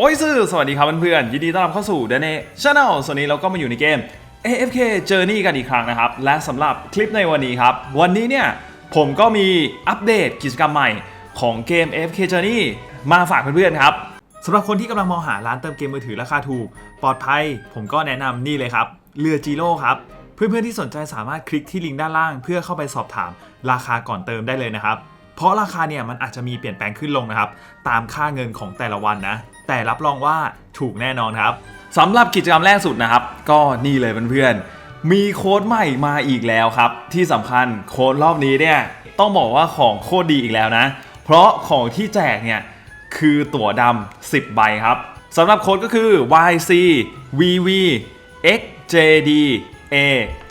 โอ้ยซื่อสวัสดีครับเพื่อนๆยินดีต้อนรับเข้าสู่เดนเน่ชาแนลส่วนนี้เราก็มาอยู่ในเกม AFK Journey กันอีกครั้งนะครับ และสำหรับคลิปในวันนี้ครับ วันนี้เนี่ย ผมก็มีอัปเดตกิจกรรมใหม่ของเกม AFK Journey มาฝากเพื่อนๆครับสำหรับคนที่กำลังมองหาร้านเติมเกมมือถือราคาถูก ปลอดภัย ผมก็แนะนำนี่เลยครับเรือจีโร่ครับเพื่อนๆที่สนใจสามารถคลิกที่ลิงก์ด้านล่าง เพื่อเข้าไปสอบถามราคาก่อนเติมได้เลยนะครับเพราะราคาเนี่ยมันอาจจะมีเปลี่ยนแปลงขึ้นลงนะครับตามค่าเงินของแต่ละวันนะ แต่รับรองว่าถูกแน่นอนครับสำหรับกิจกรรมแรกสุดนะครับ ก็นี่เลยเพื่อนๆมีโค้ดใหม่มาอีกแล้วครับ ที่สำคัญโค้ดรอบนี้เนี่ยต้องบอกว่าของโคตรดีอีกแล้วนะ เพราะของที่แจกเนี่ยคือตั๋วดำ10 ใบครับสำหรับโค้ดก็คือ YC VV XJD A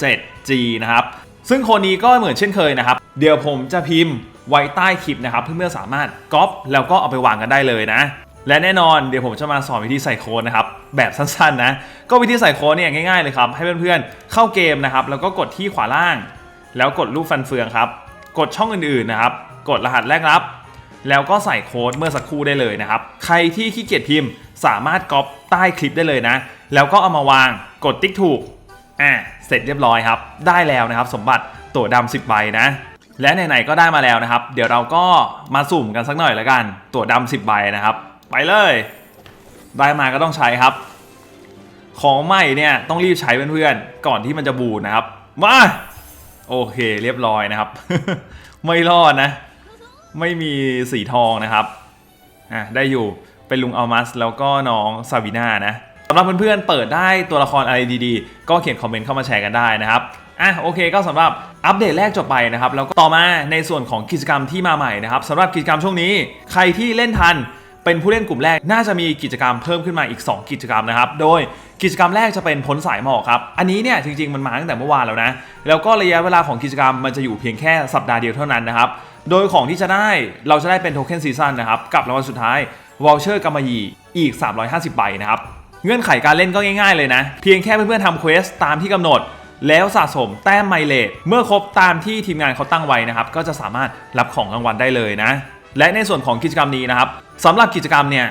7 G นะครับ ซึ่งโค้ดนี้ก็เหมือนเช่นเคยนะครับ เดี๋ยวผมจะพิมพ์ไว้ใต้คลิปนะครับ เพื่อนๆสามารถก๊อปแล้วก็เอาไปวางกันได้เลยนะ และแน่นอนเดี๋ยวผมจะมาสอนวิธีใส่โค้ดนะครับแบบสั้นๆนะก็วิธีใส่โค้ดเนี่ยง่ายๆเลยครับให้เพื่อนๆเข้าเกมนะครับแล้วก็กดที่ขวาล่าง แล้วกดรูปฟันเฟืองครับกดช่องอื่นๆนะครับกดรหัสแรกรับ แล้วก็ใส่โค้ดเมื่อสักครู่ได้เลยนะครับใครที่ขี้เกียจพิมพ์ สามารถก๊อปใต้คลิปได้เลยนะ แล้วก็เอามาวางกดติ๊กถูกอะเสร็จเรียบร้อยครับได้แล้วนะครับสมบัติตัวดำ10ใบนะและไหนๆก็ได้มาแล้วนะครับ เดี๋ยวเราก็มาสุ่มกันสักหน่อยแล้วกัน ตัวดำ10ใบนะครับ ไปเลย ได้มาก็ต้องใช้ครับ ของใหม่เนี่ยต้องรีบใช้เพื่อนๆก่อนที่มันจะบูดนะครับ มาโอเคเรียบร้อยนะครับ ไม่รอดนะ ไม่มีสีทองนะครับอะได้อยู่เป็นลุงอัลมัสแล้วก็น้องซาวิน่านะสำหรับเพื่อนๆเปิดได้ตัวละครอะไรดีๆ ก็เขียนคอมเมนต์เข้ามาแชร์กันได้นะครับอะโอเคก็สำหรับอัปเดตแรกจบไปนะครับ แล้วก็ต่อมาในส่วนของกิจกรรมที่มาใหม่นะครับสำหรับกิจกรรมช่วงนี้ ใครที่เล่นทัน เป็นผู้เล่นกลุ่มแรกน่าจะมีกิจกรรมเพิ่มขึ้นมาอีก 2 กิจกรรมนะครับ โดยกิจกรรมแรกจะเป็นพ้นสายหมอกครับ อันนี้เนี่ยจริงๆมันมาตั้งแต่เมื่อวานแล้วนะ แล้วก็ระยะเวลาของกิจกรรมมันจะอยู่เพียงแค่สัปดาห์เดียวเท่านั้นนะครับ โดยของที่จะได้เราจะได้เป็นโทเค็นซีซันนะครับ กับรางวัลสุดท้ายวอลเชอร์กำมะยีอีก 350 ใบนะครับ เงื่อนไขการเล่นก็ง่ายๆเลยนะ เพียงแค่เพื่อนๆทำเควสตามที่กำหนด แล้วสะสมแต้มไมเลทเมื่อครบตามที่ทีมงานเขาตั้งไว้นะครับ ก็จะสามารถรับของรางวัลได้เลยนะ และในส่วนของกิจกรรมนี้นะครับ สำหรับกิจกรรมเนี่ย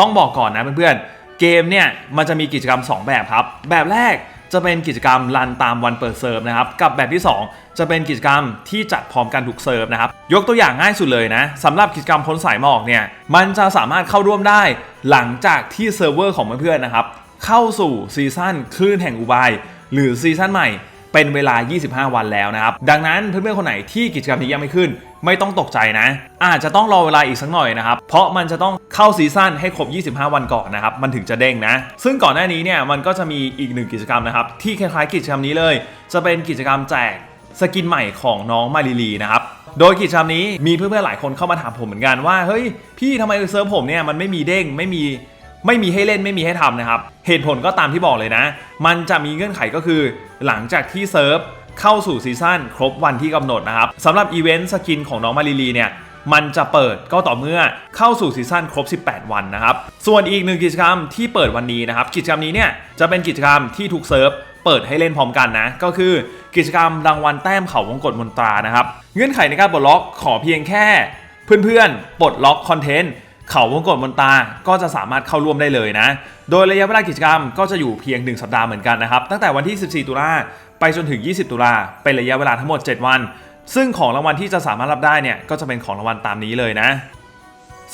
ต้องบอกก่อนนะเพื่อนๆ เกมเนี่ยมันจะมีกิจกรรม 2 แบบครับ แบบแรกจะเป็นกิจกรรมรันตามวันเปิดเซิร์ฟนะครับกับแบบที่ 2 จะเป็นกิจกรรมที่จัดพร้อมกันทุกเซิร์ฟนะครับยกตัวอย่างง่ายสุดเลยนะสำหรับกิจกรรมพ้นสายหมอกเนี่ยมันจะสามารถเข้าร่วมได้หลังจากที่เซิร์ฟเวอร์ของเพื่อนๆนะครับเข้าสู่ซีซั่นคลื่นแห่งอุบายหรือซีซั่นใหม่ เป็นเวลา 25 วันแล้วนะครับ ดังนั้นเพื่อนๆคนไหนที่กิจกรรมนี้ยังไม่ขึ้น ไม่ต้องตกใจนะ อาจจะต้องรอเวลาอีกสักหน่อยนะครับ เพราะมันจะต้องเข้าซีซั่นให้ครบ 25 วันก่อนนะครับ มันถึงจะเด้งนะ ซึ่งก่อนหน้านี้เนี่ยมันก็จะมีอีกหนึ่งกิจกรรมนะครับ ที่คล้ายๆกิจกรรมนี้เลย จะเป็นกิจกรรมแจกสกินใหม่ของน้องมารีลีนะครับโดยกิจกรรมนี้มีเพื่อนๆหลายคนเข้ามาถามผมเหมือนกันว่าเฮ้ยพี่ทำไมเซิร์ฟผมเนี่ยมันไม่มีเด้งไม่มี ไม่มีให้เล่นไม่มีให้ทำนะครับ เหตุผลก็ตามที่บอกเลยนะ มันจะมีเงื่อนไขก็คือ หลังจากที่เซิร์ฟเข้าสู่ซีซั่นครบวันที่กำหนดนะครับสำหรับอีเวนต์สกินของน้องมารีลีเนี่ยมันจะเปิดก็ต่อเมื่อเข้าสู่ซีซั่นครบ 18 วันนะครับ ส่วนอีกหนึ่งกิจกรรมที่เปิดวันนี้นะครับ กิจกรรมนี้เนี่ยจะเป็นกิจกรรมที่ทุกเซิร์ฟเปิดให้เล่นพร้อมกันนะ ก็คือกิจกรรมรางวัลแต้มเขาวงกตมนตรานะครับ เงื่อนไขในการปลดล็อกขอเพียงแค่ เพื่อนๆปลดล็อกคอนเทนต์ เขาวงกตมนตาก็จะสามารถเข้าร่วมได้เลยนะ โดยระยะเวลากิจกรรมก็จะอยู่เพียง 1 สัปดาห์เหมือนกันนะครับ ตั้งแต่วันที่ 14 ตุลาไปจนถึง 20 ตุลาเป็นระยะเวลาทั้งหมด 7 วัน ซึ่งของรางวัลที่จะสามารถรับได้เนี่ยก็จะเป็นของรางวัลตามนี้เลยนะ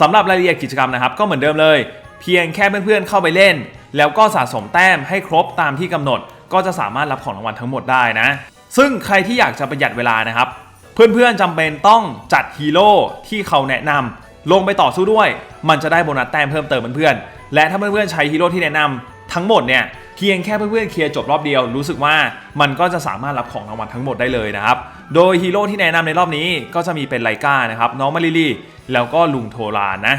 สำหรับรายละเอียดกิจกรรมนะครับ ก็เหมือนเดิมเลย เพียงแค่เพื่อนๆเข้าไปเล่น แล้วก็สะสมแต้มให้ครบตามที่กำหนด ก็จะสามารถรับของรางวัลทั้งหมดได้นะ ซึ่งใครที่อยากจะประหยัดเวลานะครับ เพื่อนๆจำเป็นต้องจัดฮีโร่ที่เขาแนะนำ ลงไปต่อสู้ด้วย มันจะได้โบนัสแต้มเพิ่มเติมเพื่อนๆและถ้าเพื่อนๆใช้ฮีโร่ที่แนะนำทั้งหมดเนี่ยเพียงแค่เพื่อนๆเคลียร์จบรอบเดียวรู้สึกว่ามันก็จะสามารถรับของรางวัลทั้งหมดได้เลยนะครับ โดยฮีโร่ที่แนะนำในรอบนี้ก็จะมีเป็นไลกานะครับน้องมาริลีแล้วก็ลุงโทรานนะ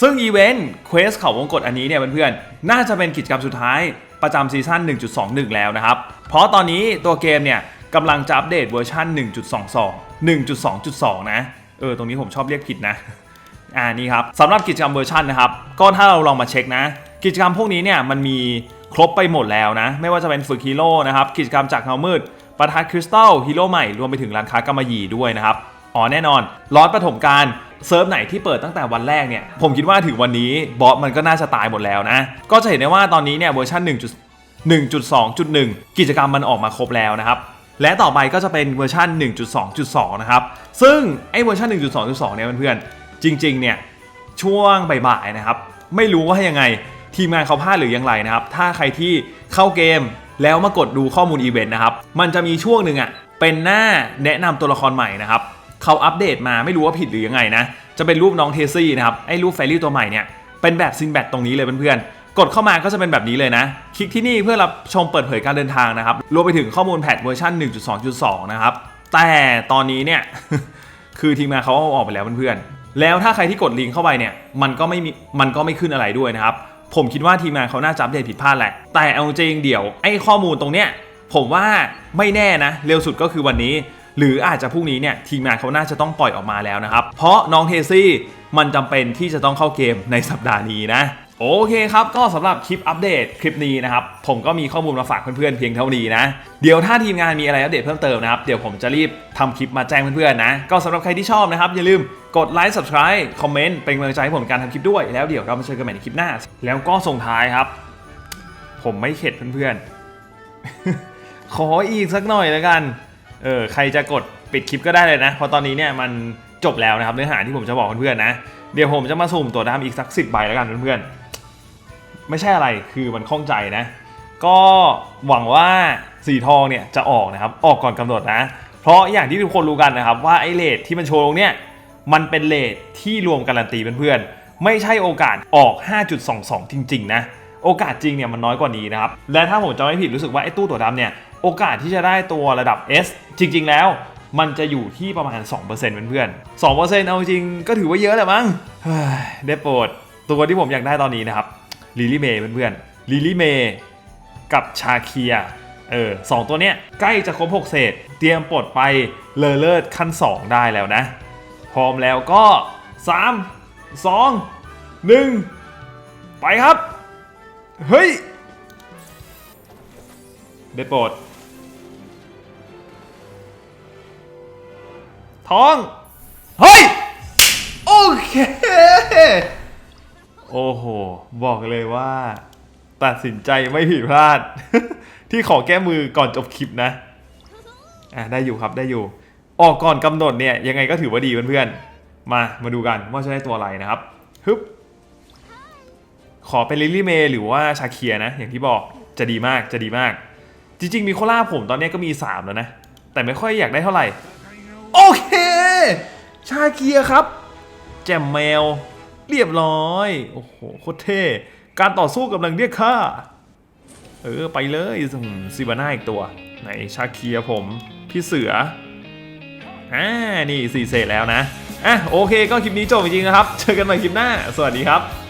ซึ่งอีเวนต์เควสเขาวงกตอันนี้เนี่ยเพื่อนๆน่าจะเป็นกิจกรรมสุดท้ายประจำซีซั่น 1.21 แล้วนะครับ เพราะตอนนี้ตัวเกมเนี่ยกำลังจะอัปเดตเวอร์ชัน1.22 1.2.2 นะ เออ ตรงนี้ผมชอบเรียกผิดนะ อ่านี่ครับสำหรับกิจกรรมเวอร์ชันนะครับก็ถ้าเราลองมาเช็คนะ กิจกรรมพวกนี้เนี่ยมันมีครบไปหมดแล้วนะ ไม่ว่าจะเป็นฝึกฮีโร่นะครับกิจกรรมจากเงามืดประทัดคริสตัลฮีโร่ใหม่รวมไปถึงร้านค้ากำมะหยี่ด้วยนะครับอ๋อแน่นอนร้อนปฐมการเซิร์ฟไหนที่เปิดตั้งแต่วันแรกเนี่ยผมคิดว่าถึงวันนี้บอสมันก็น่าจะตายหมดแล้วนะ ก็จะเห็นได้ว่าตอนนี้เนี่ยเวอร์ชัน1.1.2.1 กิจกรรมมันออกมาครบแล้วนะครับ และต่อไปก็จะเป็นเวอร์ชัน1.2.2 นะครับ ซึ่งไอ้เวอร์ชัน1.2.2 เนี่ยเพื่อนๆ จริงๆเนี่ยช่วงบ่ายๆนะครับไม่รู้ว่ายังไงทีมงานเขาพลาดหรือยังไรนะครับถ้าใครที่เข้าเกมแล้วมากดดูข้อมูลอีเวนต์นะครับมันจะมีช่วงหนึ่งอะ่ะเป็นหน้าแนะนำตัวละครใหม่นะครับเขาอัปเดตมาไม่รู้ว่าผิดหรือยังไงนะจะเป็นรูปน้องเทซี่นะครับไอ้รูปแฟรี่ตัวใหม่เนี่ยเป็นแบบซินแบตตรงนี้เลยเพื่อนๆกดเข้ามาก็จะเป็นแบบนี้เลยนะ คลิกที่นี่เพื่อรับชมเปิดเผยการเดินทางนะครับรวมไปถึงข้อมูลแพทเวอร์ชัน1.2.2 นะครับแต่ตอนนี้เนี่ยคือทีมงานเขาเอาออกไปแล้วเพื่อนๆ แล้วถ้าใครที่กดลิงก์เข้าไปเนี่ยมันก็ไม่มีมันก็ไม่ขึ้นอะไรด้วยนะครับผมคิดว่าทีมงานเขาน่าจับเดตผิดพลาดแหละ แต่เอาจริงเดี๋ยวไอ้ข้อมูลตรงเนี้ยผมว่าไม่แน่นะ เร็วสุดก็คือวันนี้ หรืออาจจะพรุ่งนี้เนี่ยทีมงานเขาน่าจะต้องปล่อยออกมาแล้วนะครับ เพราะน้องเทซี่มันจำเป็นที่จะต้องเข้าเกมในสัปดาห์นี้นะ โอเคครับก็สำหรับคลิปอัปเดตคลิปนี้นะครับ ผมก็มีข้อมูลมาฝากเพื่อนๆเพียงเท่านี้นะ เดี๋ยวถ้าทีมงานมีอะไรอัปเดตเพิ่มเติมนะครับ เดี๋ยวผมจะรีบทำคลิปมาแจ้งเพื่อนๆนะ ก็สำหรับใครที่ชอบนะครับ อย่าลืมกดไลค์ subscribe คอมเมนต์เป็นกำลังใจให้ผมการทำคลิปด้วย แล้วเดี๋ยวเรามาเจอกันใหม่ในคลิปหน้า แล้วก็ส่งท้ายครับ ผมไม่เข็ดเพื่อนๆ ขออีกสักหน่อยแล้วกันเออใครจะกดปิดคลิปก็ได้เลยนะเพราะตอนนี้เนี่ยมันจบแล้วนะครับเนื้อหาที่ผมจะบอกเพื่อนๆนะเดี๋ยวผมจะมาสุ่มตัวดำอีกสักสิบใบแล้วกันเพื่อนๆ ไม่ใช่อะไรคือมันข้องใจนะ ก็หวังว่าสีทองเนี่ยจะออกนะครับออกก่อนกำหนดนะ เพราะอย่างที่ทุกคนรู้กันนะครับว่าไอ้เลทที่มันโชว์ตรงเนี้ยมันเป็นเลทที่รวมการันตีเพื่อนๆไม่ใช่โอกาสออก 5.22 จริง ๆ นะ โอกาสจริงเนี่ยมันน้อยกว่านี้นะครับและถ้าผมจำไม่ผิดรู้สึกว่าไอ้ตู้ตัวดำเนี่ยโอกาสที่จะได้ตัวระดับ S จริง ๆ แล้วมันจะอยู่ที่ประมาณ 2%เพื่อนๆ2%เอาจริงก็ถือว่าเยอะแหละมั้งเฮ้ยได้โปรดตัวที่ผมอยากได้ตอนนี้นะครับ ลิลี่เมย์เพื่อนๆลิลี่เมย์กับชาเคียเออสองตัวเนี้ยใกล้จะครบ 6 เศษ เตรียมปลดไปเลอเลิศขั้น 2 ได้แล้วนะ พร้อมแล้วก็ 3 2 1 ไปครับ เฮ้ยได้โปรดท้อง เฮ้ย โอเค โอ้โห บอกเลยว่า ตัดสินใจไม่ผิดพลาด ที่ขอแก้มือก่อนจบคลิปนะ อะได้อยู่ครับได้อยู่ ออกก่อนกำหนดเนี่ยยังไงก็ถือว่าดีเพื่อนๆ มามาดูกันว่าจะได้ตัวอะไรนะครับฮึบขอเป็นลิลลี่เมย์หรือว่าชาเคียนะ อย่างที่บอกจะดีมากจะดีมาก จริง ๆ มีโคล่าผมตอนนี้ก็มี 3 แล้วนะ แต่ไม่ค่อยอยากได้เท่าไหร่ โอเค ชาเคียครับ แจมแมว เรียบร้อย โอ้โหโคตรเท่ การต่อสู้กำลังเรียกค่า เออ ไปเลยซิบาน่าอีกตัว ไหนชาเคียผม พี่เสืออ่านี่สี่เศษแล้วนะอะโอเคก็คลิปนี้จบจริงๆนะครับ เจอกันใหม่คลิปหน้า สวัสดีครับ